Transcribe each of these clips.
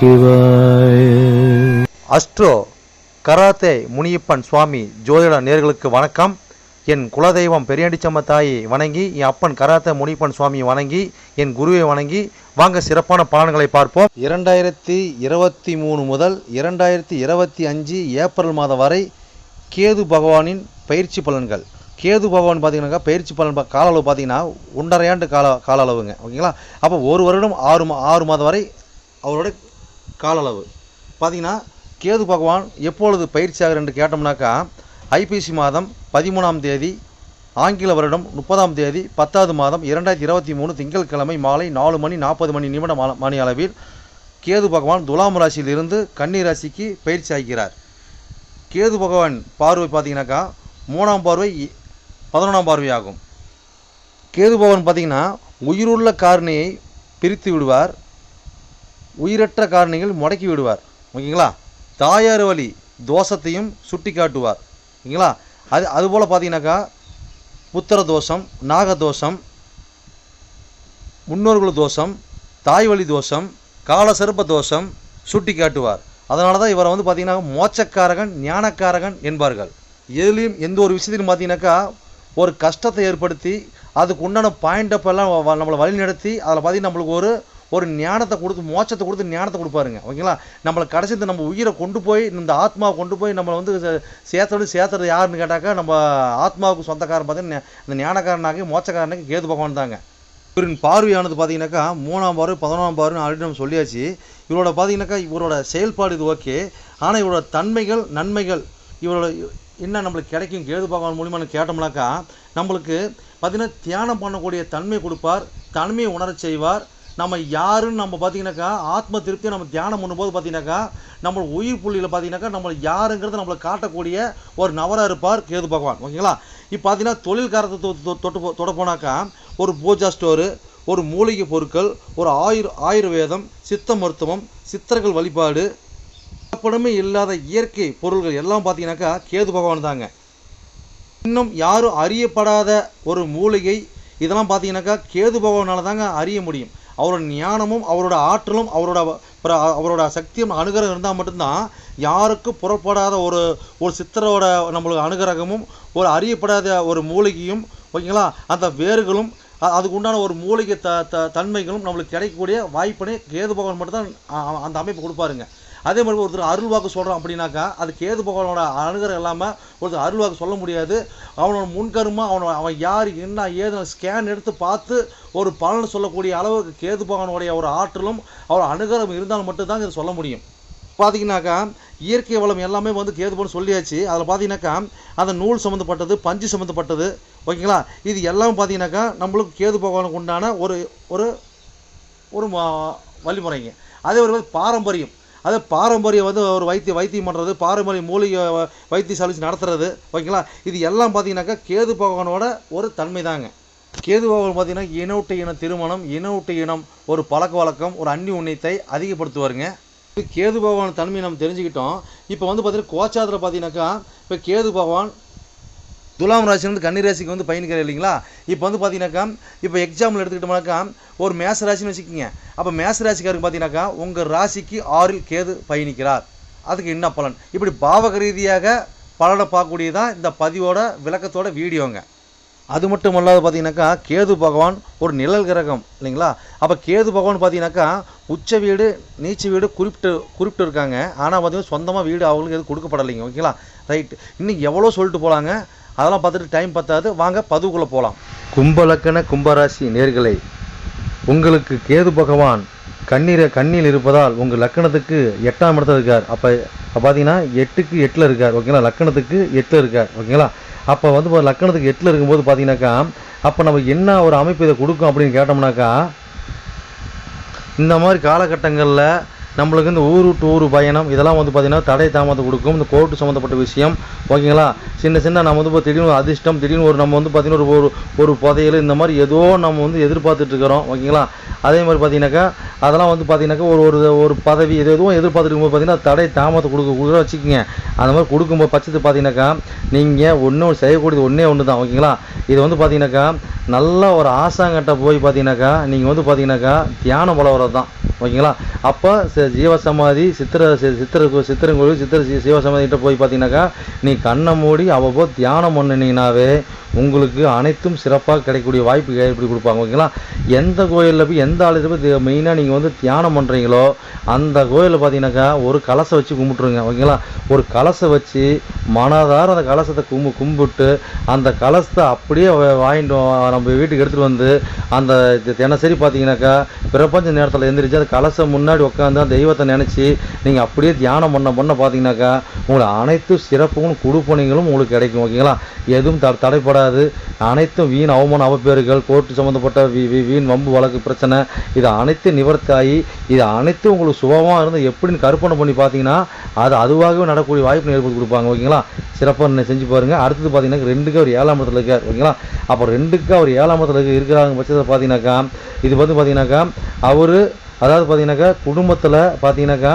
சிவாய. Astro karate Muniyappan சுவாமி ஜோதிட நேர்களுக்கு வணக்கம். என் குலதெய்வம் பெரியாண்டிச்சம்ம தாயை வணங்கி என் அப்பன் கராத்தே முனியப்பன் சுவாமியை வணங்கி என் குருவை வணங்கி வாங்க சிறப்பான பலன்களை பார்ப்போம். இரண்டாயிரத்தி இருபத்தி மூணு முதல் இரண்டாயிரத்தி இருபத்தி அஞ்சு ஏப்ரல் மாதம் வரை கேது பகவானின் பயிற்சி பலன்கள். கேது பகவான் பார்த்தீங்கன்னாக்கா பயிற்சி பலன் கால அளவு பார்த்தீங்கன்னா ஒன்றரை ஆண்டு கால கால அளவுங்க ஓகேங்களா? அப்போ ஒரு வருடம் ஆறு மா ஆறு மாதம் வரை அவரோட கால அளவு பார்த்தீங்கன்னா கேது பகவான் எப்பொழுது பயிற்சி ஆகிறார் என்று கேட்டோம்னாக்கா ஐபிசி மாதம் பதிமூணாம் தேதி ஆங்கில வருடம் முப்பதாம் தேதி பத்தாவது மாதம் இரண்டாயிரத்தி இருபத்தி மூணு திங்கட்கிழமை மாலை நாலு மணி நாற்பது மணி நிமிட மா- மணி அளவில் கேது பகவான் துலாம் ராசியிலிருந்து கன்னி ராசிக்கு பயிற்சி ஆகிறார். கேது பகவான் பார்வை பார்த்தீங்கன்னாக்கா மூணாம் பார்வை இ- பதினொன்றாம் பார்வையாகும் கேது பகவான் பார்த்தீங்கன்னா உயிருள்ள காரணியை பிரித்து விடுவார். உயிரற்ற காரணிகள் முடக்கி விடுவார். ஓகேங்களா? தாயார் வழி தோஷத்தையும் சுட்டி காட்டுவார் ஓகேங்களா? அது அதுபோல் பார்த்தீங்கன்னாக்கா புத்திர தோஷம் நாக தோஷம் முன்னோர்கள் தோஷம் தாய் வழி தோஷம் காலசர்ப்ப தோஷம் சுட்டி காட்டுவார் அதனால தான் இவரை வந்து பார்த்தீங்கன்னா மோச்சக்காரகன் ஞானக்காரகன் என்பார்கள். எதுலேயும் எந்த ஒரு விஷயத்திலும் பார்த்தீங்கன்னாக்கா ஒரு கஷ்டத்தை ஏற்படுத்தி அதுக்கு உண்டான பாயிண்டப்பெல்லாம் வ- நம்மளை வழி நடத்தி அதில் பார்த்தீங்கன்னா நம்மளுக்கு ஒரு ஒரு ஞானத்தை கொடுத்து மோட்சத்தை கொடுத்து ஞானத்தை கொடுப்பாருங்க. ஓகேங்களா? நம்மளை கடைசி இந்த நம்ம உயிரை கொண்டு போய் இந்த ஆத்மாவை கொண்டு போய் நம்மளை வந்து சே- சேர்த்தோடு சேர்த்துறது யாருன்னு கேட்டாக்கா நம்ம ஆத்மாவுக்கு சொந்தக்காரன் பார்த்தீங்கன்னா இந்த ஞானக்காரனாகி மோச்சக்காரனாக கேது பகவான் தாங்க. இவரின் பார்வையானது பார்த்தீங்கன்னாக்கா மூணாம் பார்வை பதினொன்றாம் பார்வை ஆல்ரெடி நம்ம சொல்லியாச்சு. இவரோட பார்த்தீங்கன்னாக்கா இவரோட செயல்பாடு இது ஓகே. ஆனால் இவரோட தன்மைகள் நன்மைகள் இவரோட என்ன நம்மளுக்கு கிடைக்கும் கேது பகவான் மூலியமாக கேட்டோம்னாக்கா நம்மளுக்கு பார்த்தீங்கன்னா தியானம் பண்ணக்கூடிய தன்மை கொடுப்பார் தன்மையை உணரச் செய்வார் நம்ம யாருன்னு நம்ம பார்த்தீங்கன்னாக்கா ஆத்ம திருப்தியை நம்ம தியானம் பண்ணும்போது பார்த்தீங்கன்னாக்கா நம்ம உயிர் புள்ளியில் பார்த்தீங்கன்னாக்கா நம்ம யாருங்கிறத நம்மளை காட்டக்கூடிய ஒரு நபராக இருப்பார் கேது பகவான். ஓகேங்களா? இப்போ பார்த்தீங்கன்னா தொழில்காரத்தை தொ- தொட்டு தொட போனாக்கா ஒரு பூஜா ஸ்டோரு ஒரு மூலிகை பொருட்கள் ஒரு ஆயுர் ஆயுர்வேதம் சித்த மருத்துவம் சித்தர்கள் வழிபாடு கலப்படமே இல்லாத இயற்கை பொருள்கள் எல்லாம் பார்த்தீங்கன்னாக்கா கேது பகவான் தாங்க. இன்னும் யாரும் அறியப்படாத ஒரு மூலிகை இதெல்லாம் பார்த்தீங்கன்னாக்கா கேது பகவானால் தாங்க அறிய முடியும். அவரோட ஞானமும் அவரோட ஆற்றலும் அவரோட அவரோட சக்தியும் அனுகிரகம் இருந்தால் மட்டும்தான் யாருக்கும் புறப்படாத ஒரு ஒரு சித்தரோட நம்மளுக்கு அனுகிரகமும் ஒரு அறியப்படாத ஒரு மூலிகையும் ஓகேங்களா? அந்த வேர்களும் அதுக்கு உண்டான ஒரு மூலிகை த த தன்மைகளும் நம்மளுக்கு கிடைக்கக்கூடிய வாய்ப்பினை கேது பகவான் மட்டும்தான் அந்த அமைப்பு கொடுப்பாருங்க. அதே மாதிரி ஒருத்தர் அருள் வாக்கு சொல்கிறோம் அப்படின்னாக்கா அது கேது பகவானோட அனுகிரகம் இல்லாமல் ஒருத்தர் அருள் வாக்கு சொல்ல முடியாது. அவனோட முன்கருமா அவனோட அவன் யார் என்ன ஏதுன்னு ஸ்கேன் எடுத்து பார்த்து ஒரு பலன் சொல்லக்கூடிய அளவுக்கு கேது பகவானுடைய ஒரு ஆற்றலும் அவர் அணுகரம் இருந்தால் மட்டும்தான் இதை சொல்ல முடியும். பார்த்தீங்கன்னாக்கா இயற்கை வளம் எல்லாமே வந்து கேது சொல்லியாச்சு. அதில் பார்த்தீங்கன்னாக்கா அந்த நூல் சம்மந்தப்பட்டது பஞ்சு சம்மந்தப்பட்டது ஓகேங்களா? இது எல்லாம் பார்த்தீங்கன்னாக்கா நம்மளுக்கு கேது பகவானுக்கு உண்டான ஒரு ஒரு ஒரு வழிமுறைங்க. அதே ஒரு மாதிரி பாரம்பரியம். அதே பாரம்பரியம் வந்து ஒரு வைத்திய வைத்தியம் பண்ணுறது பாரம்பரிய மூலிகை வைத்தியசாலிச்சு நடத்துறது. ஓகேங்களா? இது எல்லாம் பார்த்தீங்கன்னாக்கா கேது பகவானோட ஒரு தன்மை தாங்க கேது பகவான் பார்த்தீங்கன்னா இனவுட்டு இன திருமணம் இனவுட்டு இனம் ஒரு பழக்க வழக்கம் ஒரு அந்நி உண்ணியத்தை அதிகப்படுத்துவாருங்க. இப்போ கேது பகவான் தன்மையை நம்ம தெரிஞ்சுக்கிட்டோம். இப்போ வந்து பார்த்தீங்கன்னா கோச்சாரத்தில் பார்த்தீங்கன்னாக்கா இப்போ கேது பகவான் துலாம் ராசிலேருந்து கன்னி ராசிக்கு வந்து பயணிக்கிறார் இல்லைங்களா? இப்போ வந்து பார்த்தீங்கன்னாக்கா இப்போ எக்ஸாம்பிள் எடுத்துக்கிட்டோம்னாக்கா ஒரு மேச ராசின்னு வச்சுக்கோங்க. அப்போ மேச ராசிக்காருக்கு பார்த்தீங்கன்னாக்கா உங்கள் ராசிக்கு ஆறில் கேது பயணிக்கிறார். அதுக்கு என்ன பலன்? இப்படி பாவக ரீதியாக பலனை பார்க்கக்கூடியதான் இந்த பதிவோட விளக்கத்தோட வீடியோங்க. அது மட்டும் அல்லாது பார்த்தீங்கன்னாக்கா கேது பகவான் ஒரு நிழல் கிரகம் இல்லைங்களா? அப்போ கேது பகவான் பார்த்தீங்கன்னாக்கா உச்ச வீடு நீச்ச வீடு குறிப்பிட்டு குறிப்பிட்டு இருக்காங்க. ஆனால் பார்த்தீங்கன்னா சொந்தமாக வீடு அவங்களுக்கு எதுவும் கொடுக்கப்படலைங்க. ஓகேங்களா? ரைட். இன்னும் எவ்வளோ சொல்லிட்டு போகலாங்க அதெல்லாம் பார்த்துட்டு டைம் பத்தாது. வாங்க பதுவுக்குள்ளே போகலாம் கும்பலக்கண கும்பராசி நேர்களை உங்களுக்கு கேது பகவான் கண்ணீரை கண்ணில் இருப்பதால் உங்கள் லக்கணத்துக்கு எட்டாம் இடத்துல இருக்கார். அப்போ பார்த்தீங்கன்னா எட்டுக்கு எட்டில் இருக்கார். ஓகேங்களா லக்கணத்துக்கு எட்டில் இருக்கார். ஓகேங்களா அப்போ வந்து லக்கணத்துக்கு எட்டில் இருக்கும்போது பார்த்தீங்கன்னாக்கா அப்போ நம்ம என்ன ஒரு அமைப்பு இதை கொடுக்கும் அப்படின்னு கேட்டோம்னாக்கா இந்த மாதிரி காலகட்டங்களில் நம்மளுக்கு இந்த ஊர் விட்டு ஊர் பயணம் இதெல்லாம் வந்து பார்த்திங்கன்னா தடை தாமதம் கொடுக்கும். இந்த கோர்ட்டு சம்மந்தப்பட்ட விஷயம் ஓகேங்களா? சின்ன சின்ன நம்ம வந்து இப்போ திடீர்னு ஒரு அதிர்ஷ்டம் திடீர்னு ஒரு நம்ம வந்து பார்த்திங்கன்னா ஒரு ஒரு ஒரு புதையல் இந்த மாதிரி ஏதோ நம்ம வந்து எதிர்பார்த்துட்ருக்குறோம் ஓகேங்களா? அதே மாதிரி பார்த்தீங்கன்னாக்கா அதெல்லாம் வந்து பார்த்தீங்கன்னாக்கா ஒரு ஒரு ஒரு பதவி எது எதுவும் எதிர்பார்த்துட்டு இருக்கும்போது பார்த்தீங்கன்னா தடை தாமதம் கொடுக்க கொடுக்க வச்சுக்கோங்க. அந்த மாதிரி கொடுக்கும்போது பட்சத்து பார்த்தீங்கன்னாக்கா நீங்கள் ஒன்றும் செய்யக்கூடியது ஒன்றே ஒன்று தான் ஓகேங்களா? இது வந்து பார்த்தீங்கன்னாக்கா நல்ல ஒரு ஆசாங்கட்ட போய் பார்த்தீங்கன்னாக்கா நீங்கள் வந்து பார்த்தீங்கன்னாக்கா தியானம் போல தான் ஓகேங்களா? அப்போ ஜீவசமாதி சித்திர சித்திர கோ- சித்திர சி- சிவசமாதிகிட்ட போய் பார்த்தீங்கன்னாக்கா நீ கண்ணை மூடி அவ்வப்போது தியானம் பண்ணினீங்கனாவே உங்களுக்கு அனைத்தும் சிறப்பாக கிடைக்கக்கூடிய வாய்ப்பு ஏற்படுத்தி கொடுப்பாங்க ஓகேங்களா? எந்த கோயிலில் போய் எந்த ஆலயத்தில் போய் மெயினாக நீங்கள் வந்து தியானம் பண்ணுறீங்களோ அந்த கோயிலில் பார்த்தீங்கன்னாக்கா ஒரு கலசை வச்சு கும்பிட்ருங்க ஓகேங்களா? ஒரு கலசை வச்சு மனதார அந்த கலசத்தை கும்பு கும்பிட்டு அந்த கலசத்தை அப்படியே வாங்கிட்டு நம்ம வீட்டுக்கு எடுத்துகிட்டு வந்து அந்த தினசரி பார்த்தீங்கன்னாக்கா பிரபஞ்ச நேரத்தில் எந்திரிச்சு அந்த கலசம் முன்னாடி உட்காந்து அந்த தெய்வத்தை நினச்சி நீங்கள் அப்படியே தியானம் பண்ண பண்ண பார்த்தீங்கன்னாக்கா உங்களுக்கு அனைத்து சிறப்பும் குடுப்பணிகளும் உங்களுக்கு கிடைக்கும் ஓகேங்களா? எதுவும் த தடைப்படாது. அனைத்தும் வீண் அவமான அவப்பேறுகள் கோர்ட்டு சம்மந்தப்பட்ட வீண் வம்பு வழக்கு பிரச்சனை இது அனைத்தும் நிவர்த்தாகி இது அனைத்தும் உங்களுக்கு சுபமாக இருந்து எப்படின்னு கற்பனை பண்ணி பார்த்தீங்கன்னா அது அதுவாகவே நடக்கக்கூடிய வாய்ப்பு ஏற்படுத்தி கொடுப்பாங்க ஓகேங்களா? சிறப்பாக செஞ்சு பாருங்கள் அடுத்தது பார்த்தீங்கன்னா ரெண்டுக்கு அவர் ஏழாம் இடத்துல இருக்கார் ஓகேங்களா? அப்போ ரெண்டுக்கு அவர் ஏழாம் இடத்துல இருக்கிறாங்க பட்சத்தில் பார்த்தீங்கன்னாக்கா இது வந்து பார்த்தீங்கன்னாக்கா அவர் அதாவது பார்த்தீங்கன்னாக்கா குடும்பத்தில் பார்த்தீங்கன்னாக்கா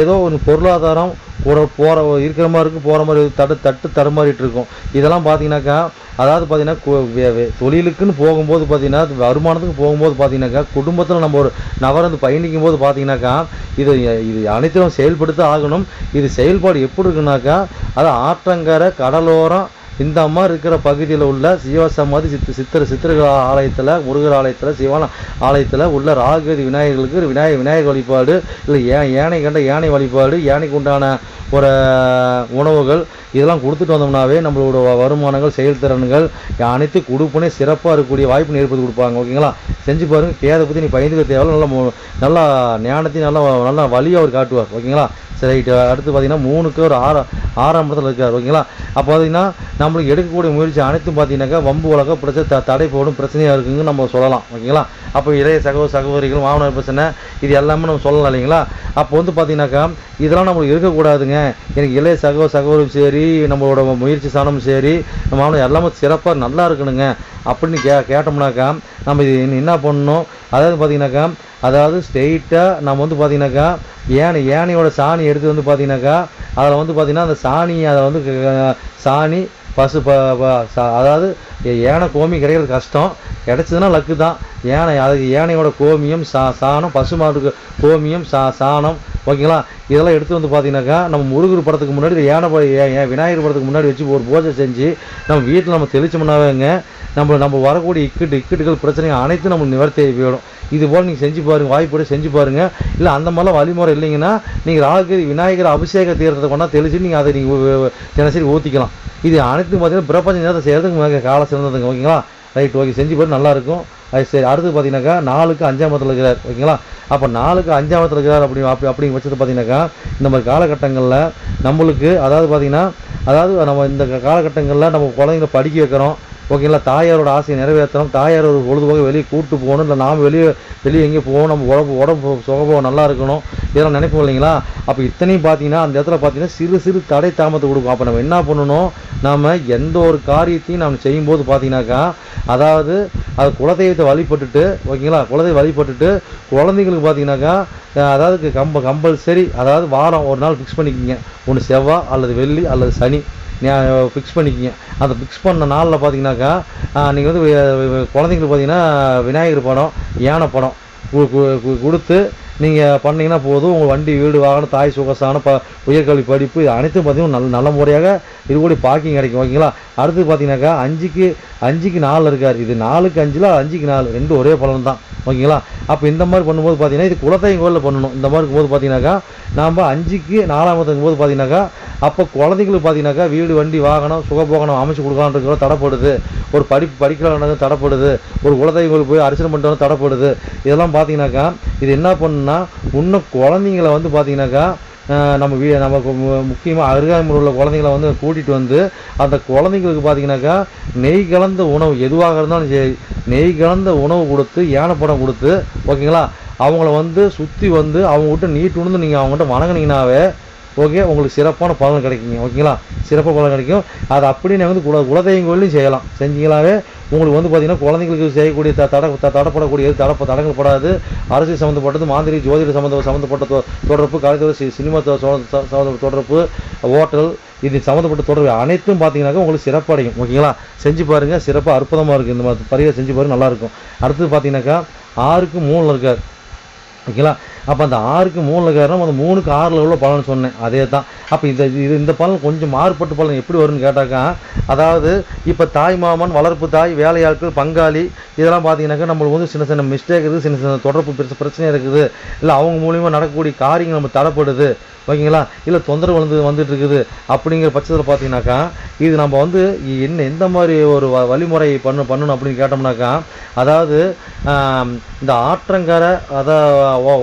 ஏதோ ஒரு பொருளாதாரம் ஒரு போகிற இருக்கிற மாதிரி இருக்கும் போகிற மாதிரி தட்டு தட்டு தடுமாறிட்டு இருக்கும். இதெல்லாம் பார்த்தீங்கன்னாக்கா அதாவது பார்த்தீங்கன்னா தொழிலுக்குன்னு போகும்போது பார்த்தீங்கன்னா வருமானத்துக்கு போகும்போது பார்த்தீங்கன்னாக்கா குடும்பத்தில் நம்ம ஒரு நபர் பயணிக்கும் போது பார்த்தீங்கன்னாக்கா இது இது அனைத்தையும் செயல்படுத்த ஆகணும். இது செயல்பாடு எப்படி இருக்குனாக்கா அது ஆற்றங்கரை கடலோரம் இந்த அம்மா இருக்கிற பகுதியில் உள்ள சிவசமாதி சித்து சித்திர சித்திரகா ஆலயத்தில் முருகர் ஆலயத்தில் சிவன ஆலயத்தில் உள்ள ராகதி விநாயகர்களுக்கு விநாயக விநாயகர் வழிபாடு இல்லை ஏ யானை கண்ட யானை வழிபாடு யானைக்கு உண்டான ஒரு உணவுகள் இதெல்லாம் கொடுத்துட்டு வந்தோம்னாவே நம்மளோட வருமானங்கள் செயல்திறன்கள் அனைத்து கொடுப்புனே சிறப்பாக இருக்கக்கூடிய வாய்ப்பு ஏற்படுத்தி கொடுப்பாங்க ஓகேங்களா? செஞ்சு பாருங்கள் கேதை பற்றி நீ பயந்துக்க தேவை நல்லா நல்லா ஞானத்தையும் நல்லா நல்லா வழியை அவர் காட்டுவார் ஓகேங்களா? சரி அடுத்து பார்த்தீங்கன்னா மூணுக்கு ஒரு ஆறு ஆறாம் இடத்துல இருக்கார் ஓகேங்களா? அப்போ பார்த்தீங்கன்னா நம்மளுக்கு எடுக்கக்கூடிய முயற்சி அனைத்தும் பார்த்தீங்கன்னாக்கா வம்பு வழக்க பிரச்சனை த தடை போடும் பிரச்சனையாக இருக்குங்க நம்ம சொல்லலாம் ஓகேங்களா? அப்போ இளைய சகோ சகோதரிகள் மாமனார் பிரச்சனை இது எல்லாமே நம்ம சொல்லலாம் இல்லைங்களா? அப்போ வந்து பார்த்தீங்கன்னாக்கா இதெல்லாம் நம்மளுக்கு இருக்கக்கூடாதுங்க. எனக்கு இளைய சகோ சகோதரும் சரி நம்மளோட முயற்சி சாணமும் சரி நம்ம மாமனார் எல்லாமே சிறப்பாக நல்லா இருக்கணுங்க. அப்படின்னு கே கேட்டோம்னாக்கா நம்ம இது என்ன பண்ணணும்? அதாவது பார்த்தீங்கன்னாக்கா அதாவது ஸ்ட்ரெயிட்டாக நம்ம வந்து பார்த்தீங்கன்னாக்கா யானை யானையோட சாணி எடுத்து வந்து பார்த்தீங்கன்னாக்கா அதில் வந்து பார்த்தீங்கன்னா அந்த சாணி அதை வந்து க- சாணி பசு ப ப- சா- அதாவது ஏனை யானை கோமி கிடைக்கிறது கஷ்டம். கிடச்சதுன்னா லக்கு தான். யானை அதுக்கு யானையோட கோமியம் சா சாணம் பசு மாட்டுக்கு கோமியம் சா சாணம் ஓகேங்களா? இதெல்லாம் எடுத்து வந்து பார்த்தீங்கன்னாக்கா நம்ம முருகர் படத்துக்கு முன்னாடி யானை விநாயகர் படத்துக்கு முன்னாடி வச்சு ஒரு பூஜை செஞ்சு நம்ம வீட்டில் நம்ம தெளிச்சோம்னாவேங்க நம்ம நம்ம வரக்கூடிய இக்கட்டு இக்கட்டுகள் பிரச்சனைகள் அனைத்தும் நம்ம நிவர்த்தி போயிடும். இது போல் நீங்கள் செஞ்சு பாருங்கள் வாய்ப்போடு செஞ்சு பாருங்கள் இல்லை அந்த மாதிரிலாம் வழிமுறை இல்லைங்கன்னா நீங்கள் ராகதி விநாயகர் அபிஷேக தீர்த்தத்தை கொண்டா தெளிச்சு நீங்கள் அதை நீங்கள் தினசரி ஊற்றிக்கலாம் இது அனைத்தும் பார்த்தீங்கன்னா பிரபஞ்ச நேரத்தை செய்கிறதுக்கு காலம் சிறந்ததுங்க ஓகேங்களா? ரைட் ஓகே செஞ்சு பாரு நல்லாயிருக்கும் அது சரி அடுத்து பார்த்தீங்கன்னாக்கா நாலுக்கு அஞ்சாம் மதத்தில் இருக்கிறார் ஓகேங்களா? அப்போ நாலுக்கு அஞ்சாம் மதத்தில் இருக்கிறார் அப்படி அப்படி அப்படிங்கிற பட்சத்தில் பார்த்தீங்கன்னாக்கா இந்த மாதிரி காலகட்டங்களில் நம்மளுக்கு அதாவது பார்த்தீங்கன்னா அதாவது நம்ம இந்த காலகட்டங்களில் நம்ம குழந்தைங்கள படிக்க வைக்கிறோம். ஓகேங்களா? தாயாரோட ஆசையை நிறைவேற்றணும். தாயார் ஒரு பொழுதுபோக வெளியே கூப்பிட்டு போகணும். இல்லை நாம் வெளியே வெளியே எங்கேயும் போகணும். நம்ம உடம்பு உடம்பு சுகபோகம் நல்லா இருக்கணும். இதெல்லாம் நினைப்போம் இல்லைங்களா? அப்போ இத்தனையும் பார்த்தீங்கன்னா அந்த இடத்துல பார்த்தீங்கன்னா சிறு சிறு தடை தாமத்தை கொடுக்கும். அப்போ நம்ம என்ன பண்ணணும்? நாம் எந்த ஒரு காரியத்தையும் நம்ம செய்யும்போது பார்த்தீங்கன்னாக்கா அதாவது அது குலதெய்வத்தை வழிபட்டுட்டு ஓகேங்களா? குலதெய்வம் வழிபட்டுட்டு குழந்தைங்களுக்கு பார்த்தீங்கன்னாக்கா அதாவது கம்ப கம்பல்சரி அதாவது வாரம் ஒரு நாள் ஃபிக்ஸ் பண்ணிக்கிங்க. ஒன்று செவ்வாய் அல்லது வெள்ளி அல்லது சனி. ஃபிக்ஸ் பண்ணிக்கிங்க. அந்த ஃபிக்ஸ் பண்ண நாளில் பார்த்தீங்கன்னாக்கா நீங்கள் வந்து குழந்தைங்களுக்கு பார்த்தீங்கன்னா விநாயகர் படம் யானை படம் கு- கொடுத்து நீங்கள் பண்ணீங்கன்னா போதும். உங்கள் வண்டி வீடு வாகனம் தாய் சுகசான ப உயர்கல்வி படிப்பு இது அனைத்தும் பார்த்தீங்கன்னா நல்ல நல்ல முறையாக இது கூட பார்க்கிங் கிடைக்கும். ஓகேங்களா? அடுத்து பார்த்தீங்கன்னாக்கா அஞ்சுக்கு அஞ்சுக்கு நாலு இருக்கார். இது நாலுக்கு அஞ்சில் அஞ்சுக்கு நாலு. ரெண்டும் ஒரே பலன் தான். ஓகேங்களா? அப்போ இந்த மாதிரி பண்ணும்போது பார்த்தீங்கன்னா இது குலத்தையும் கோயிலில் பண்ணணும். இந்த மாதிரி இருக்கும்போது பார்த்தீங்கன்னாக்கா நாம் அஞ்சுக்கு நாலாமத்துக்கும் போது பார்த்தீங்கன்னாக்கா அப்போ குழந்தைங்களுக்கு பார்த்தீங்கன்னாக்கா வீடு வண்டி வாகனம் சுகபோகனம் அமைச்சு கொடுக்கலான்றது தடைப்படுது. ஒரு படிப்பு படிக்கலாம் தடைப்படுது. ஒரு குலதெய்வங்களுக்கு போய் அர்ச்சனை பண்ணிட்டு வந்து தடைப்படுது. இதெல்லாம் பார்த்தீங்கன்னாக்கா இது என்ன பண்ணுன்னா இன்னும் குழந்தைங்கள வந்து பார்த்தீங்கன்னாக்கா நம்ம வீ நம்ம முக்கியமாக அருகாமையில் உள்ள குழந்தைங்கள வந்து கூட்டிகிட்டு வந்து அந்த குழந்தைங்களுக்கு பார்த்தீங்கன்னாக்கா நெய் கலந்த உணவு எதுவாக இருந்தாலும் சரி நெய் கலந்த உணவு கொடுத்து யானைப்படம் கொடுத்து ஓகேங்களா? அவங்கள வந்து சுற்றி வந்து அவங்ககிட்ட நீட்டு உணர்ந்து நீங்கள் அவங்ககிட்ட வணங்குனீங்கன்னாவே ஓகே உங்களுக்கு சிறப்பான பலன் கிடைக்குங்க ஓகேங்களா சிறப்பாக பலன் கிடைக்கும். அது அப்படின்னு வந்து குல குலதெய்வம் கோயிலையும் செய்யலாம். செஞ்சீங்களாவே? உங்களுக்கு வந்து பார்த்தீங்கன்னா குழந்தைங்களுக்கு செய்யக்கூடிய த தட தடப்படக்கூடிய எது தடப்ப தடங்கப்படாது அரசியல் சம்மந்தப்பட்டது மாந்திரி ஜோதிட சம்மந்த சம்மந்தப்பட்ட தொடர்பு கலைத்துறை சினிமா சம்மந்த தொடர்பு ஹோட்டல் இது சம்மந்தப்பட்ட தொடர்பு அனைத்தும் பார்த்தீங்கன்னாக்கா உங்களுக்கு சிறப்படையும் ஓகேங்களா செஞ்சு பாருங்கள் சிறப்பாக அற்புதமாக இருக்குது இந்த மாதிரி பரிகாரம் செஞ்சு பாருங்கள் நல்லாயிருக்கும் அடுத்தது பார்த்தீங்கன்னாக்கா ஆறுக்கு மூணில் இருக்கார் ஓகேங்களா அப்போ அந்த ஆறுக்கு மூணில் காரணம் அந்த மூணுக்கு ஆறில் உள்ள பலன் சொன்னேன். அதே தான் அப்போ இந்த இது இந்த பலன் கொஞ்சம் மாறுபட்டு பலன் எப்படி வரும்னு கேட்டாக்கா அதாவது இப்போ தாய் மாமன் வளர்ப்பு தாய் வேலையாட்கள் பங்காளி இதெல்லாம் பார்த்தீங்கன்னாக்கா நம்மளுக்கு வந்து சின்ன சின்ன மிஸ்டேக் இருக்குது சின்ன சின்ன தொடர்பு பெருசு பிரச்சனை இருக்குது. இல்லை அவங்க மூலியமாக நடக்கக்கூடிய காரியங்கள் நம்ம தடைப்படுது. ஓகேங்களா? இல்லை தொந்தரவு வந்து வந்துட்டு இருக்குது அப்படிங்கிற பட்சத்தில் பார்த்தீங்கன்னாக்கா இது நம்ம வந்து என்ன எந்த மாதிரி ஒரு வ- வழிமுறை பண்ண பண்ணணும் அப்படின்னு கேட்டோம்னாக்கா அதாவது இந்த ஆற்றங்கரை அதை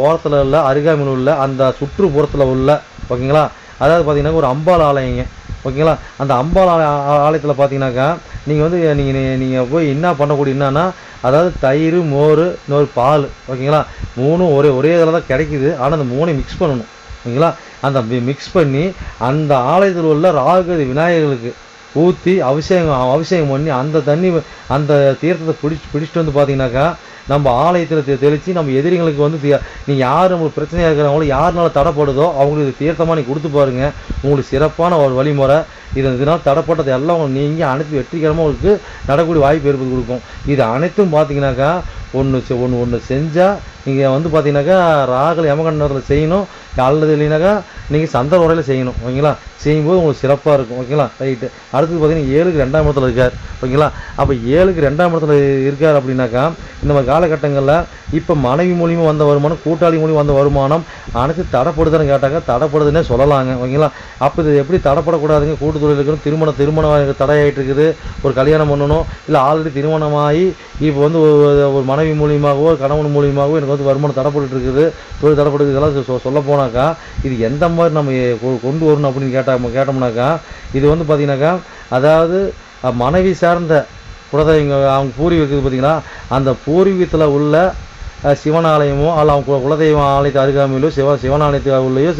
ஓரத்தில் உள்ள அருகாமையில் உள்ள அந்த சுற்றுப்புறத்தில் உள்ள ஓகேங்களா? அதாவது பார்த்தீங்கன்னா ஒரு அம்பாள் ஆலயங்க ஓகேங்களா? அந்த அம்பாள் ஆலய ஆலயத்தில் பார்த்தீங்கன்னாக்கா நீங்கள் வந்து நீங்கள் நீங்கள் போய் என்ன பண்ணக்கூடிய என்னன்னா அதாவது தயிர் மோர் இன்னொரு பால் ஓகேங்களா? மூணும் ஒரே ஒரே இதில் தான் கிடைக்குது. ஆனால் அந்த மூணையும் மிக்ஸ் பண்ணணும் ஓகேங்களா? அந்த மிக்ஸ் பண்ணி அந்த ஆலயத்தில் உள்ள ராகுகதி விநாயகர்களுக்கு ஊற்றி அபிஷேகம் அபிஷேகம் பண்ணி அந்த தண்ணி அந்த தீர்த்தத்தை பிடிச்சி பிடிச்சிட்டு வந்து பார்த்தீங்கன்னாக்கா நம்ம ஆலயத்தில் தெ தெளித்து நம்ம எதிரிங்களுக்கு வந்து நீ யார் நம்மளுக்கு பிரச்சனையாக இருக்கிறவங்களோ யாருனால தடைப்படுதோ அவங்களுக்கு இது தீர்த்தமாக நீ கொடுத்து பாருங்க. உங்களுக்கு சிறப்பான ஒரு வழிமுறை. இது இதனால் தடைப்பட்டது எல்லாம் நீங்கள் அனைத்து வெற்றிகரமாக உங்களுக்கு நடக்கூடிய வாய்ப்பு ஏற்படுத்தி கொடுக்கும். இது அனைத்தும் பார்த்தீங்கன்னாக்கா ஒன்று ஒன்று ஒன்று செஞ்சால் நீங்கள் வந்து பார்த்தீங்கன்னாக்கா ராகல் யமகண்டத்தில் செய்யணும் அல்லது இல்லைனாக்கா நீங்கள் சந்த முறையில் செய்யணும் ஓகேங்களா? செய்யும்போது உங்களுக்கு சிறப்பாக இருக்கும் ஓகேங்களா? ரைட்டு. அடுத்தது பார்த்தீங்கன்னா ஏழுக்கு ரெண்டாம் இடத்துல இருக்கார் ஓகேங்களா? அப்போ ஏழுக்கு ரெண்டாம் இடத்துல இருக்கார் அப்படின்னாக்கா இந்த மாதிரி காலகட்டங்களில் இப்போ மனைவி மூலியமாக வந்த வருமானம் கூட்டாளி மூலியமாக வந்த வருமானம் அனைத்து தடைப்படுதுன்னு கேட்டாக்கா தடைப்படுதுன்னே சொல்லலாங்க ஓகேங்களா? அப்போ இது எப்படி தடைப்படக்கூடாதுங்க? கூட்டு தொழில் இருக்கணும் திருமணம் திருமணம் தடையாயிட்டு இருக்குது ஒரு கல்யாணம் பண்ணணும் இல்லை ஆல்ரெடி திருமணமாகி இப்போ வந்து ஒரு ஒரு மனைவி மூலியமாகவோ கணவன் மூலியமாகவோ எனக்கு வந்து வருமானம் தடப்பட்டு இருக்குது தொழில் தடப்பட்டு இதெல்லாம் சொ- சொல்ல போனாக்கா இது எந்த மாதிரி நம்ம கொ- கொண்டு வரணும் அப்படின்னு கேட்டால் கேட்டோம்னாக்கா இது வந்து பார்த்தீங்கன்னாக்கா அதாவது மனைவி சார்ந்த குலதெய்வங்க அவங்க பூர்வீகம் இருக்குது பார்த்தீங்களா அந்த பூர்வீகத்தில் உள்ள சிவன் ஆலயமோ அல்ல அவங்க குலதெய்வ ஆலயத்து அருகாமையிலோ சிவ சிவன் ஆலயத்து உள்ளேயோ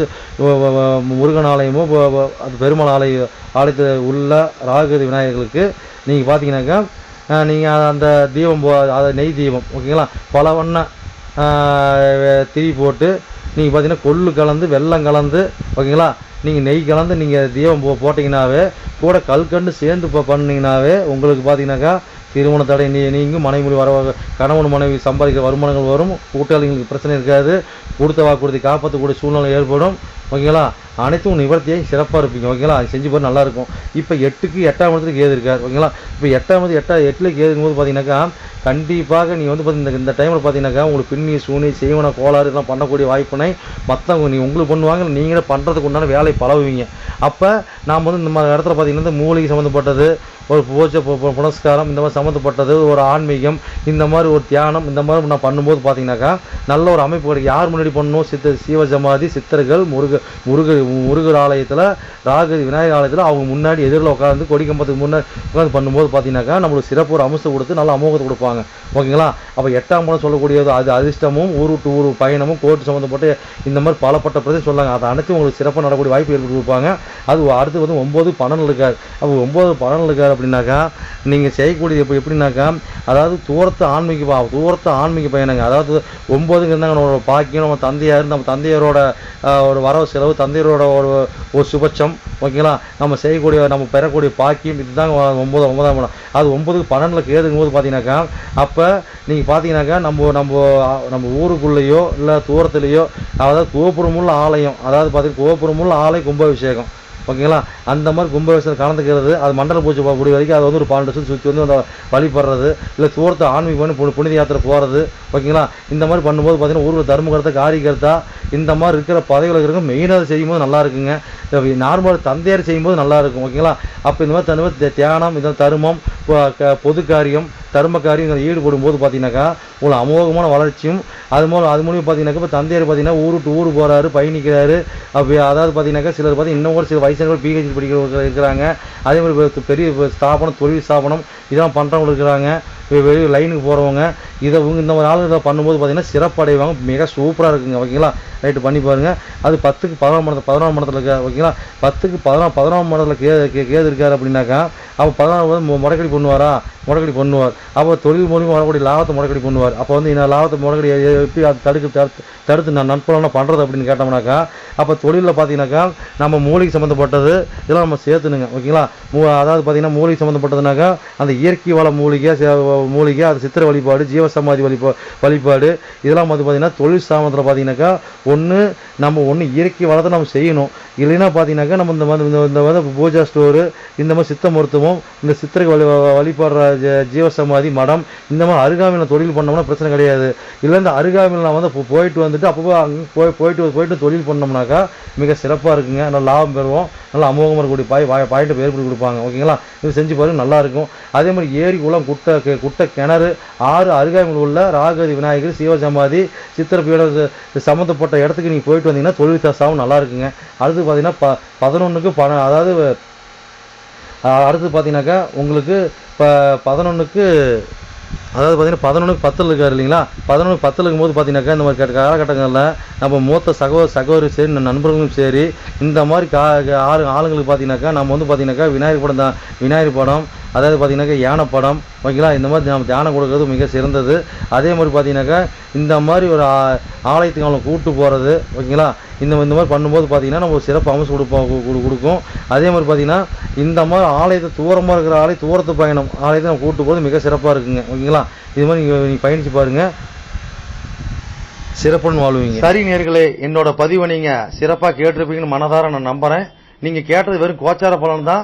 முருகன் ஆலயமோ அது பெருமாள் ஆலய ஆலயத்தில் உள்ள ராகதி விநாயகர்களுக்கு நீங்கள் பார்த்தீங்கன்னாக்கா நீங்கள் அந்த தீபம் போ அது நெய் தீபம் ஓகேங்களா? பல வண்ண திரி போட்டு நீங்கள் பார்த்தீங்கன்னா கொள்ளு கலந்து வெள்ளம் கலந்து ஓகேங்களா? நீங்கள் நெய் கலந்து நீங்கள் தீபம் போ போட்டிங்கனாவே கூட கல்கண்டு சேர்ந்து இப்போ பண்ணிங்கனாவே உங்களுக்கு பார்த்தீங்கன்னாக்கா திருமண தடை நீ நீங்கும் மனைவி வர கணவன் மனைவி சம்பாதிக்கிற வருமானங்கள் வரும் கூட்டாளிகளுக்கு பிரச்சனை இருக்காது கொடுத்த வாக்குறுதி காப்பாற்றக்கூடிய சூழ்நிலை ஏற்படும். ஓகேங்களா? அனைத்தும் நிவர்த்தியாகி சிறப்பாக இருப்பீங்க. ஓகேங்களா? அது செஞ்சு பாரு நல்லாயிருக்கும். இப்போ எட்டுக்கு எட்டாம் இடத்துக்கு கேது இருக்கார். ஓகேங்களா? இப்போ எட்டாம் இடத்து எட்டா எட்டில் கேதுங்கும் போது பார்த்தீங்கன்னாக்கா கண்டிப்பாக நீங்கள் வந்து பார்த்தீங்கன்னா இந்த டைமில் பார்த்தீங்கன்னாக்கா உங்களுக்கு பின்னி சூனி செய்வன கோளாறு இதெல்லாம் பண்ணக்கூடிய வாய்ப்பினை மற்றவங்க நீ உங்களுக்கு பண்ணுவாங்க நீங்களே பண்ணுறதுக்கு உண்டான வேலையை பழகுவீங்க. அப்போ நாம் வந்து இந்த மாதிரி இடத்துல பார்த்தீங்கன்னா இந்த மூலிகை சம்மந்தப்பட்டது ஒரு பூஜை புனஸ்காரம் இந்த மாதிரி சம்மந்தப்பட்டது ஒரு ஆன்மீகம் இந்த மாதிரி ஒரு தியானம் இந்த மாதிரி நான் பண்ணும்போது பார்த்தீங்கன்னாக்கா நல்ல ஒரு அமைப்பு கிடைக்கும். யார் முன்னாடி பண்ணணும்? சித்த சிவ ஜமாதி சித்தர்கள் முருக முருகர் முருகர் ஆலயத்தில் ராகு விநாயகர் ஆலயத்தில் அவங்க முன்னாடி எதிரில் உட்காந்து கொடிக்கம்பத்துக்கு முன்னாடி உட்காந்து பண்ணும்போது பார்த்தீங்கன்னாக்கா நம்மளுக்கு சிறப்பு ஒரு அம்சத்தை கொடுத்து நல்ல அமோகத்தை கொடுப்பாங்க. ஓகேங்களா? அப்போ எட்டாம் படம் சொல்லக்கூடியது அது அதிர்ஷ்டமும் ஊர் விட்டு ஊர் பயணமும் கோர்ட்டு சம்மந்தப்பட்டு இந்த மாதிரி பலப்பட்ட பிரதேசம் சொல்லாங்க. அதை அனைத்தும் உங்களுக்கு சிறப்பாக நடக்கூடிய வாய்ப்பு ஏற்படுத்தி கொடுப்பாங்க. அது அடுத்து வந்து ஒம்பது பன்னெண்டு இருக்கார் அப்போ ஒம்பது பன்னெண்டு இருக்கார் அப்படின்னாக்கா நீங்கள் செய்யக்கூடியது இப்போ எப்படின்னாக்கா அதாவது தூரத்து ஆன்மீக பா தூரத்து ஆன்மீக பயணங்க. அதாவது ஒம்பதுங்க இருந்தாங்க நம்ம பாக்கியம் நம்ம தந்தையார் நம்ம தந்தையாரோட ஒரு வரவு செலவு தந்தையரோட ஒரு ஒரு சுபட்சம் ஓகேங்களா? நம்ம செய்யக்கூடிய நம்ம பெறக்கூடிய பாக்கியம் இதுதான் ஒம்பது ஒன்பதாம் இடம். அது ஒம்பதுக்கு பன்னெண்டில் கேதுங்கும் போது பார்த்தீங்கன்னாக்கா அப்போ நீங்கள் பார்த்தீங்கன்னாக்கா நம்ம நம்ம நம்ம ஊருக்குள்ளேயோ இல்லை தூரத்துலேயோ அதாவது கோபுரமுள்ள ஆலயம் அதாவது பார்த்தீங்கன்னா கோபுரமுள்ள ஆலயம் கும்பாபிஷேகம். ஓகேங்களா? அந்த மாதிரி கும்பாபிஷேகம் கலந்துக்கிறது அது மண்டல பூஜை போகக்கூடிய வரைக்கும் அது வந்து ஒரு பன்னெண்டு வருஷம் சுற்றி வந்து அந்த வழிபடுறது இல்லை தூரத்தை ஆன்மீகம் பண்ணி புனி- புனித யாத்திரை போகிறது ஓகேங்களா? இந்த மாதிரி பண்ணும்போது பார்த்தீங்கன்னா ஊரில் தர்மகர்த்தா காரிகர்த்தா இந்த மாதிரி இருக்கிற பதவியில் இருக்கிறவங்க மெயினாக செய்யும்போது நல்லா இருக்குங்க. நார்மல் தந்தையார் செய்யும்போது நல்லா இருக்கும் ஓகேங்களா? அப்போ இந்த மாதிரி தனிமை தியானம் இந்த தருமம் பொது காரியம் தர்ம காரியம் ஈடுபடும் போது பார்த்தீங்கன்னாக்கா உங்களுக்கு அமோகமான வளர்ச்சியும் அது மூலம் அது மூலியம் பார்த்தீங்கன்னாக்கா இப்போ தந்தையார் பார்த்தீங்கன்னா ஊரு விட்டு ஊர் போகிறாரு பயணிக்கிறாரு. அப்போ அதாவது பார்த்தீங்கன்னாக்கா சிலர் பார்த்தீங்கன்னா இன்னும் கூட சில வயசானவர்கள் பிஹெச்டி படிக்கிறவங்க இருக்கிறாங்க. அதே மாதிரி பெரிய ஸ்தாபனம் தொழில் ஸ்தாபனம் இதெல்லாம் பண்ணுறவங்க இருக்கிறாங்க. வெளியே லைனுக்கு போகிறவங்க இதை இவங்க இந்த மாதிரி ஆளுங்க இதை பண்ணும்போது பார்த்திங்கன்னா சிறப்படைவாங்க மிக சூப்பராக இருக்குங்க ஓகேங்களா? ரைட்டு பண்ணி பாருங்கள் அது பத்துக்கு பதினொன்று மணத்தில் பதினொன்று மணத்தில் இருக்கா ஓகேங்களா? பத்துக்கு பதினொன்று பதினொன்று மணத்தில் கே கேது இருக்கார் அப்படின்னாக்கா அப்போ பதினாறு மு- முடக்கடி பண்ணுவாரா? முடக்கடி பண்ணுவார். அப்போ தொழில் மூலியமாக வரக்கூடிய லாபத்தை முடக்கடி பண்ணுவார். அப்போ வந்து இந்த லாபத்தை முடக்கடி எப்படி அது தடுக்க தடுத்து தடுத்து நான் நட்புலாம் பண்ணுறது அப்படின்னு கேட்டோம்னாக்கா அப்போ தொழிலில் பார்த்தீங்கன்னாக்கா நம்ம மூலிகை சம்மந்தப்பட்டது இதெல்லாம் நம்ம சேர்த்துனுங்க ஓகேங்களா? மூ அதாவது பார்த்தீங்கன்னா மூலிகை சம்மந்தப்பட்டதுனாக்கா அந்த இயற்கை வள மூலிகை சே- மூலிகை அது சித்திர வழிபாடு ஜீவ ஜீவசமாதி வழிபா வழிபாடு இதெல்லாம் வந்து பார்த்தீங்கன்னா தொழில் சாமத்தில் பார்த்தீங்கன்னாக்கா ஒன்று நம்ம ஒன்று இயற்கை வளத்தை நம்ம செய்யணும். இல்லைன்னா பார்த்தீங்கன்னாக்கா நம்ம இந்த மாதிரி இந்த- இந்த பூஜா ஸ்டோரு இந்த மாதிரி சித்த மருத்துவம் இந்த சித்திரை வழி வழிபடுற ஜ- ஜீவசமாதி மடம் இந்த மாதிரி அருகாமையில் தொழில் பண்ணோம்னா பிரச்சனை கிடையாது. இல்லை இந்த அருகாமையில் நான் வந்து போயிட்டு வந்துட்டு அப்பப்போ அங்கே போய் போயிட்டு போயிட்டு தொழில் பண்ணோம்னாக்கா மிக சிறப்பாக இருக்குங்க. நல்லா லாபம் பெறுவோம். நல்லா அமோகமாக இருக்கக்கூடிய பாய் பாய் பாயிண்ட் ஏற்படுத்தி கொடுப்பாங்க. ஓகேங்களா? இது செஞ்சு பாருங்க நல்லா இருக்கும். அதே மாதிரி ஏரி குளம் குட்டை குட்டை கிணறு ஆறு அருகாமையில் உள்ள ராகதி விநாயகர் சிவசமாதி சித்திரப்பீட சம்மந்தப்பட்ட இடத்துக்கு நீங்கள் போயிட்டு வந்தீங்கன்னா தொழில் சாவும் நல்லா இருக்குங்க. அடுத்து பார்த்தீங்கன்னா ப பதினொன்றுக்கு பண அதாவது அடுத்து பார்த்தீங்கன்னாக்கா உங்களுக்கு இப்போ பதினொன்றுக்கு அதாவது பார்த்தீங்கன்னா பதினொன்றுக்கு பத்தில் இருக்காரு இல்லைங்களா? பதினொன்று பத்தில் இருக்கும்போது பார்த்தீங்கன்னாக்கா இந்த மாதிரி காலகட்டங்களில் நம்ம மூத்த சகோ சகோதரி சரி நண்பர்களும் சரி இந்த மாதிரி கா ஆளு ஆளுங்களுக்கு பார்த்தீங்கன்னாக்கா நம்ம வந்து பார்த்தீங்கன்னாக்கா விநாயகர் படம் தான் விநாயகர் படம் அதாவது பார்த்தீங்கன்னாக்கா யானை படம் ஓகேங்களா? இந்த மாதிரி நம்ம தியானம் கொடுக்கறது மிக சிறந்தது. அதே மாதிரி பார்த்திங்கனாக்கா இந்த மாதிரி ஒரு ஆ- ஆலயத்துக்கு அவங்களை கூட்டு போகிறது ஓகேங்களா? இந்த இந்த மாதிரி பண்ணும்போது பார்த்தீங்கன்னா நம்ம ஒரு சிறப்பு அமைச்சு கொடுப்போம் கொடுக்கும். அதே மாதிரி பார்த்தீங்கன்னா இந்த மாதிரி ஆலயத்தை தூரமாக இருக்கிற ஆலயம் தூரத்து பயணம் ஆலயத்தை நம்ம கூட்டு போகிறது மிக சிறப்பாக இருக்குங்க ஓகேங்களா? இது மாதிரி நீங்கள் நீங்கள் பயணிச்சு பாருங்க. சிறப்புன்னு வாழ்வீங்க. சரி நேர்களே என்னோட பதிவை நீங்கள் சிறப்பாக கேட்டிருப்பீங்கன்னு மனதார நான் நம்புகிறேன் நீங்கள் கேட்டது வெறும் கோச்சார பலன் தான்